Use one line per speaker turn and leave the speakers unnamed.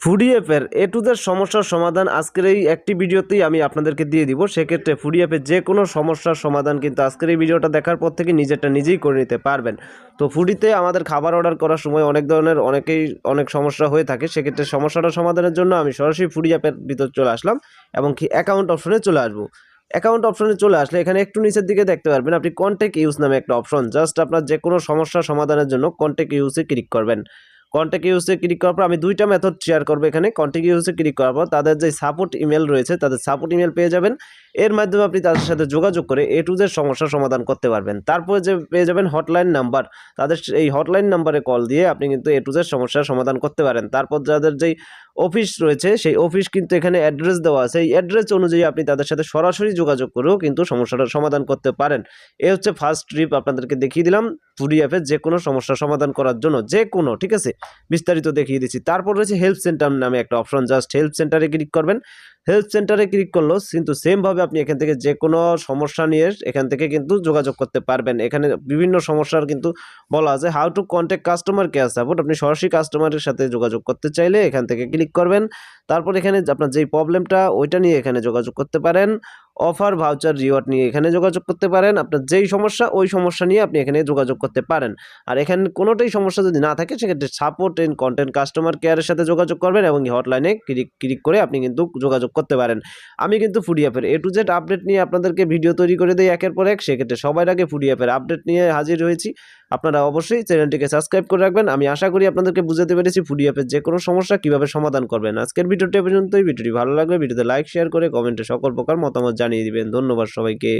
Foodie অ্যাপের এ to Z সমস্যার সমাধান আজকের এই একটি ভিডিওতেই আমি আপনাদেরকে দিয়ে দিব। সেক্ষেত্রে ফুডি অ্যাপের যে কোনো সমস্যার সমাধান কিন্তু আজকের এই ভিডিওটা দেখার পর থেকে নিজেরটা নিজেই করে নিতে পারবেন। তো ফুডিতে আমাদের খাবার অর্ডার করার সময় অনেক ধরনের অনেকেই অনেক সমস্যা হয়ে থাকে। সেক্ষেত্রে সমস্যাটা সমাধানের জন্য আমি সরাসরি ফুডি অ্যাপের ভিতর চলে আসলাম এবং কি অ্যাকাউন্ট অপশনে চলে আসব। অ্যাকাউন্ট অপশনে চলে আসলে এখানে একটু নিচের দিকে দেখতে পারবেন, আপনি কন্ট্যাক্ট ইউজ নামে একটা অপশন জাস্ট আপনার যে কোনো সমস্যা সমাধানের জন্য কন্ট্যাক্ট ইউজে ক্লিক করবেন। কন্ট্যাক্ট ইউসে ক্লিক করার পর আমি দুইটা মেথড শেয়ার করব এখানে। কন্ট্যাক্ট ইউসে ক্লিক করার পর তাদের যে সাপোর্ট ইমেল রয়েছে, তাদের সাপোর্ট ইমেল পেয়ে যাবেন। এর মাধ্যমে আপনি তাদের সাথে যোগাযোগ করে এ টু জেড সমস্যার সমাধান করতে পারবেন। তারপরে যে পেয়ে যাবেন হটলাইন নাম্বার তাদের এই হটলাইন নাম্বারে কল দিয়ে আপনি কিন্তু এ টু জেড সমস্যার সমাধান করতে পারেন। তারপর যাদের যেই অফিস রয়েছে, সেই অফিস কিন্তু এখানে অ্যাড্রেস দেওয়া আছে। এই অ্যাড্রেস অনুযায়ী আপনি তাদের সাথে সরাসরি যোগাযোগ করেও কিন্তু সমস্যাটার সমাধান করতে পারেন। এ হচ্ছে ফার্স্ট ট্রিপ আপনাদেরকে দেখিয়ে দিলাম ফুডি অ্যাপে যে কোনো সমস্যার সমাধান করার জন্য যে কোনো, ঠিক আছে? বিস্তারিত দেখিয়ে দিচ্ছি। তারপর রয়েছে হেল্প সেন্টার নামে একটা অপশন জাস্ট হেল্প সেন্টারে ক্লিক করবেন। হেল্প সেন্টারে ক্লিক করল কিন্তু সেমভাবে আপনি এখান থেকে যে কোনো সমস্যা নিয়ে এখান থেকে কিন্তু যোগাযোগ করতে পারবেন। এখানে বিভিন্ন সমস্যার কিন্তু বলা আছে। How to contact customer care support আপনি সরাসরি কাস্টমারের সাথে যোগাযোগ করতে চাইলে এখান থেকে ক্লিক করবেন। তারপর এখানে আপনার যেই প্রবলেমটা ওইটা নিয়ে এখানে যোগাযোগ করতে পারেন। অফার ভাউচার রিওয়ার্ড নিয়ে এখানে যোগাযোগ করতে পারেন। আপনার যেই সমস্যা, ওই সমস্যা নিয়ে আপনি এখানে যোগাযোগ করতে পারেন। আর এখানে কোনোটাই সমস্যা যদি না থাকে, সেক্ষেত্রে সাপোর্ট এন্ড কন্টেন্ট কাস্টমার কেয়ারের সাথে যোগাযোগ করবেন এবং হটলাইনে ক্লিক ক্লিক করে আপনি কিন্তু যোগাযোগ করতে পারেন। আমি কিন্তু ফুডি অ্যাপের এ টু জেড আপডেট নিয়ে আপনাদেরকে ভিডিও তৈরি করে দিই একের পর এক। সেক্ষেত্রে সবাই আগে ফুডি অ্যাপের আপডেট নিয়ে হাজির হয়েছি। আপনারা অবশ্যই চ্যানেলটিকে সাবস্ক্রাইব করে রাখবেন। আমি আশা করি আপনাদেরকে বুঝাতে পেরেছি ফুডি অ্যাপের যে কোনো সমস্যা কীভাবে সমাধান করবেন। আজকের ভিডিওটি পর্যন্তই। ভিডিওটি ভালো লাগবে ভিডিওতে লাইক শেয়ার করে কমেন্টে সকল প্রকার মতামত জানিয়ে দিবেন। ধন্যবাদ সবাইকে।